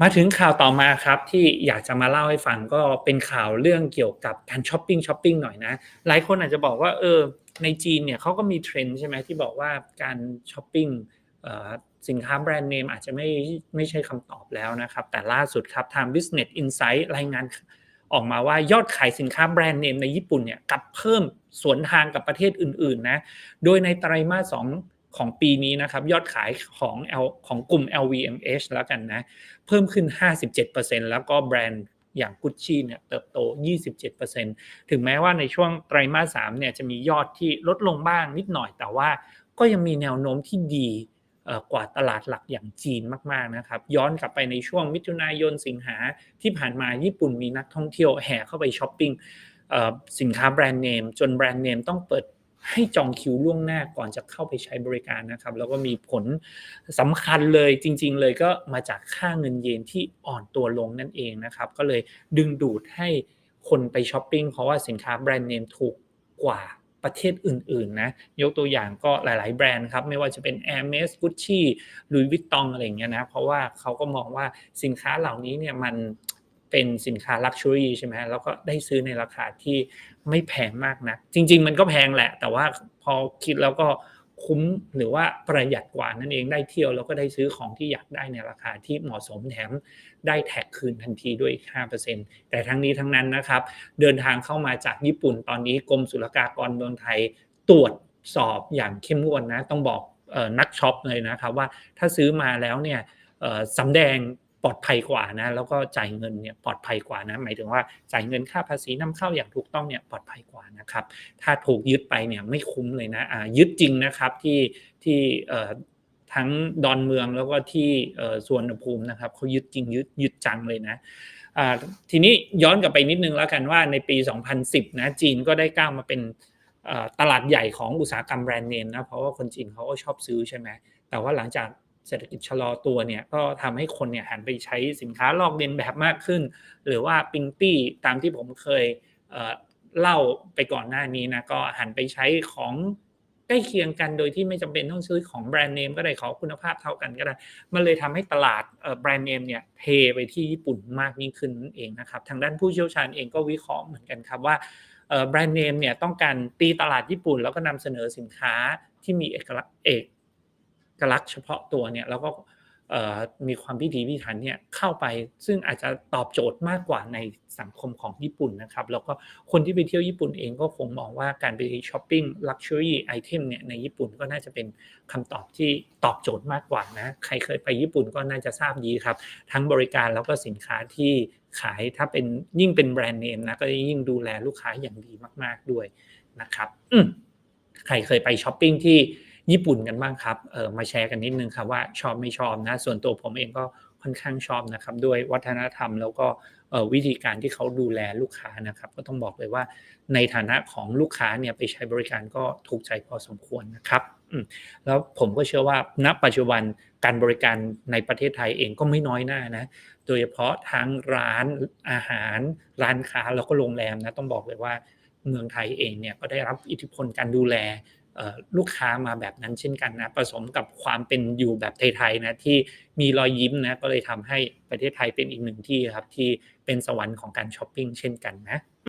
มาถึงข่าวต่อมาครับที่อยากจะมาเล่าให้ฟังก็เป็นข่าวเรื่องเกี่ยวกับการช้อปปิ้งช้อปปิ้งหน่อยนะ หลายคนอาจจะบอกว่าเออในจีนเนี่ยเขาก็มีเทรนด์ใช่ไหมที่บอกว่าการช้อปปิ้งสินค้าแบรนด์เนมอาจจะไม่ไม่ใช่คำตอบแล้วนะครับ แต่ล่าสุดครับทาง Business Insight รายงานออกมาว่ายอดขายสินค้าแบรนด์เนมในญี่ปุ่นเนี่ยกลับเพิ่มสวนทางกับประเทศอื่นๆนะ โดยในไตรมาส2 ของปีนี้นะครับยอดขายของ L ของกลุ่ม LVMH แล้วกันนะ เพิ่มขึ้น 57%แล้วก็แบรนด์อย่างกุชชี่เนี่ยเติบโต 27%ถึงแม้ว่าในช่วงไตรมาส3เนี่ยจะมียอดที่ลดลงบ้างนิดหน่อย แต่ว่าก็ยังมีแนวโน้มที่ดีกว่าตลาดหลักอย่างจีนมากๆนะครับ ย้อนกลับไปในช่วงมิถุนายนสิงหาที่ผ่านมาญี่ปุ่นมีนักท่องเที่ยวแห่เข้าไปช้อปปิ้งสินค้าแบรนด์เนมจนแบรนด์เนมต้องเปิด ให้จองคิวล่วงหน้าก่อนจะเข้าไปใช้บริการนะครับ แล้วก็มีผลสำคัญเลยจริง ๆ เลยก็มาจากค่าเงินเยนที่อ่อนตัวลงนั่นเองนะครับ ก็เลยดึงดูดให้คนไปช้อปปิ้งเพราะว่าสินค้าแบรนด์เนมถูกกว่าประเทศอื่นๆนะยกตัวอย่างก็หลาย ๆ แบรนด์ครับ ไม่ว่าจะเป็น Hermes Gucci Louis Vuitton อะไรเงี้ยนะ เพราะว่าเขาก็มองว่าสินค้าเหล่านี้เนี่ยมัน เป็นสินค้าลักชัวรี่ใช่ไหมแล้วก็ได้ซื้อในราคาที่ไม่แพงมากนะจริง ๆ มันก็แพงแหละ แต่ว่าพอคิดแล้วก็คุ้มหรือว่าประหยัดกว่านั่นเองได้เที่ยวแล้วก็ได้ซื้อของที่อยากได้ในราคาที่เหมาะสมแถมได้แท็กคืนทันทีด้วย 5%แต่ทั้งนี้ทั้งนั้นนะครับ เดินทางเข้ามาจากญี่ปุ่นตอนนี้กรมศุลกากรเมืองไทยตรวจสอบอย่างเข้มงวดนะต้องบอกนักช็อปเลยนะครับว่าถ้าซื้อมาแล้วเนี่ยสำแดง ปลอดภัยกว่านะ แล้วก็จ่ายเงินเนี่ยปลอดภัยกว่านะ หมายถึงว่าจ่ายเงินค่าภาษีนำเข้าอย่างถูกต้องเนี่ยปลอดภัยกว่านะครับ ถ้าถูกยึดไปเนี่ยไม่คุ้มเลยนะอ่ายึดจริงนะครับที่ที่ทั้งดอนเมืองแล้วก็ที่ส่วนภูมินะครับเขายึดจริงยึดยึดจังเลยนะทีนี้ย้อนกลับไปนิดนึงแล้วกันว่าในปี 2010 นะจีนก็ได้ก้าวมาเป็นตลาดใหญ่ของอุตสาหกรรมแบรนด์เนมนะเพราะว่าคนจีนเขาก็ชอบซื้อใช่ไหมแต่ว่าหลังจาก เศรษฐกิจชะลอตัวเนี่ยก็ทำให้คนเนี่ยหันไปใช้สินค้าลอกเลียนแบบมากขึ้น หรือว่าปิงตี้ตามที่ผมเคยเล่าไปก่อนหน้านี้นะก็หันไปใช้ของใกล้เคียงกันโดยที่ไม่จำเป็นต้องซื้อของแบรนด์เนมก็ได้ขอคุณภาพเท่ากันก็ได้ มันเลยทำให้ตลาดแบรนด์เนมเนี่ยเทไปที่ญี่ปุ่นมากยิ่งขึ้นนั่นเองนะครับทางด้านผู้เชี่ยวชาญเองก็วิเคราะห์เหมือนกันครับว่าแบรนด์เนมเนี่ยต้องการตีตลาดญี่ปุ่น แล้วก็นำเสนอสินค้าที่มีเอกลักษณ์เอก ลักษณ์เฉพาะตัวเนี่ยแล้วก็มีความพิถีพิถันเนี่ยเข้าไปซึ่งอาจจะตอบโจทย์มากกว่าในสังคมของญี่ปุ่นนะครับ แล้วก็คนที่ไปเที่ยวญี่ปุ่นเองก็คงมองว่าการไปช้อปปิ้งลักชัวรี่ไอเทมเนี่ยในญี่ปุ่นก็น่าจะเป็นคำตอบที่ตอบโจทย์มากกว่านะ ใครเคยไปญี่ปุ่นก็น่าจะทราบดีครับ ทั้งบริการแล้วก็สินค้าที่ขายถ้าเป็นยิ่งเป็นแบรนด์เนมนะก็ยิ่งดูแลลูกค้าอย่างดีมาก ๆด้วยนะครับใครเคยไปช้อปปิ้งที่ ญี่ปุ่นกันบ้างครับเออมาแชร์กันนิดนึงครับว่าชอบไม่ชอบนะส่วนตัวผมเองก็ค่อนข้างชอบนะครับด้วยวัฒนธรรมแล้วก็วิธีการที่เขาดูแลลูกค้านะครับ ก็ต้องบอกเลยว่าในฐานะของลูกค้าเนี่ยไปใช้บริการก็ถูกใจพอสมควรนะครับแล้วผมก็เชื่อว่าณปัจจุบันการบริการในประเทศไทยเองก็ไม่น้อยหน้านะโดยเฉพาะทั้งร้านอาหาร ร้านค้าแล้วก็โรงแรมนะต้องบอกเลยว่าเมืองไทยเองเนี่ยก็ได้รับอิทธิพลการดูแล ลูกค้ามาแบบนั้นเช่นกันนะผสมกับความเป็นอยู่แบบไทยๆนะที่มีรอยยิ้มนะก็เลยทำให้ประเทศไทยเป็นอีกหนึ่งที่ครับที่เป็นสวรรค์ของการช้อปปิ้งเช่นกันนะ